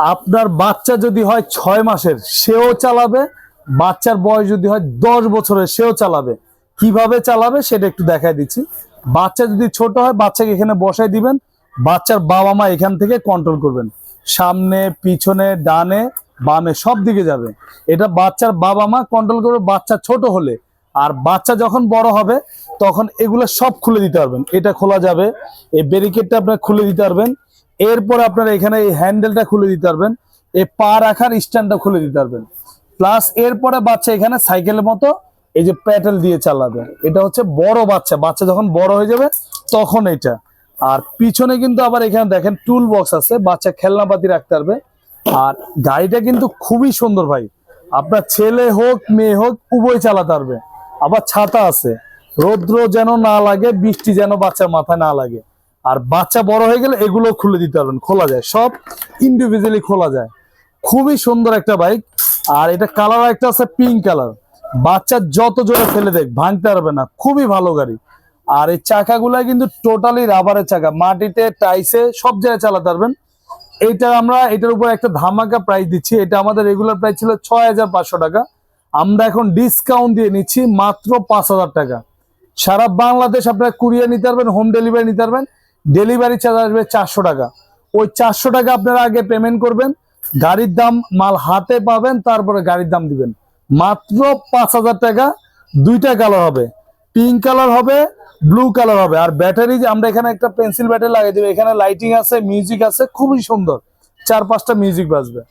আপনার বাচ্চা যদি হয় ছয় মাসের, সেও চালাবে। বাচ্চার বয়স যদি হয় দশ বছরের, সেও চালাবে। কীভাবে চালাবে সেটা একটু দেখাই দিচ্ছি। বাচ্চা যদি ছোট হয়, বাচ্চাকে এখানে বসাই দিবেন। বাচ্চার বাবা মা এখান থেকে কন্ট্রোল করবেন। সামনে, পিছনে, ডানে, বামে সব দিকে যাবে। এটা বাচ্চার বাবা মা কন্ট্রোল করবে, বাচ্চা ছোট হলে। আর বাচ্চা যখন বড় হবে, তখন এগুলো সব খুলে দিতে পারবেন। এটা খোলা যাবে। এই ব্যারিকেডটা আপনার খুলে দিতে পারবেন। এরপর আপনারা এখানে এই হ্যান্ডেলটা খুলে দিতে পারবেন, এই পা রাখার স্ট্যান্ডটা খুলে দিতে পারবেন। প্লাস এরপরে বাচ্চা এখানে সাইকেলের মতো এই যে প্যাটেল দিয়ে চালাবে। এটা হচ্ছে বড় বাচ্চা। বাচ্চা যখন বড় হয়ে যাবে তখন এটা। আর পিছনে কিন্তু আবার এখানে দেখেন টুল বক্স আছে, বাচ্চা খেলনাপাতি রাখতে পারবে। আর গাড়িটা কিন্তু খুবই সুন্দর ভাই। আপনার ছেলে হোক, মেয়ে হোক, উভয় চালাতে পারবে। আবার ছাতা আছে। রৌদ্র যেন না লাগে, বৃষ্টি যেন বাচ্চার মাথায় না লাগে। আর বাচ্চা বড় হয়ে গেলে এগুলো খুলে দিতে পারবেন, খোলা যায়, সব ইন্ডিভিজুয়ালি খোলা যায়। খুবই সুন্দর একটা বাইক আর এটা কালার একটা আছে পিঙ্ক কালার বাচ্চা যত জোরে ফেলে দেখ, ভাঙতে পারবে না, খুবই ভালো গাড়ি। আর এই চাকাগুলা কিন্তু টোটালি রাবারের চাকা, মাটিতে টাইসে সব জায়গায় চালাতে পারবেন। এইটা আমরা, এটার উপর একটা ধামাকা প্রাইস দিচ্ছি। এটা আমাদের রেগুলার প্রাইস ছিল ছয় হাজার পাঁচশো টাকা। আমরা এখন ডিসকাউন্ট দিয়ে নিচ্ছি মাত্র পাঁচ হাজার টাকা। সারা বাংলাদেশ আপনারা কুরিয়ার নিতে পারবেন হোম ডেলিভারি নিতে পারবেন। ডেলিভারি চার্জ আসবে চারশো টাকা। ওই চারশো টাকা আপনারা আগে পেমেন্ট করবেন, গাড়ির দাম মাল হাতে পাবেন, তারপরে গাড়ির দাম দিবেন। মাত্র পাঁচ হাজার টাকা, দুইটা কালার হবে। পিঙ্ক কালার হবে ব্লু কালার হবে। আর ব্যাটারি যে আমরা এখানে একটা পেন্সিল ব্যাটারি লাগিয়ে দেবো, এখানে লাইটিং আছে মিউজিক আছে, খুবই সুন্দর। চার পাঁচটা মিউজিক বাজবে।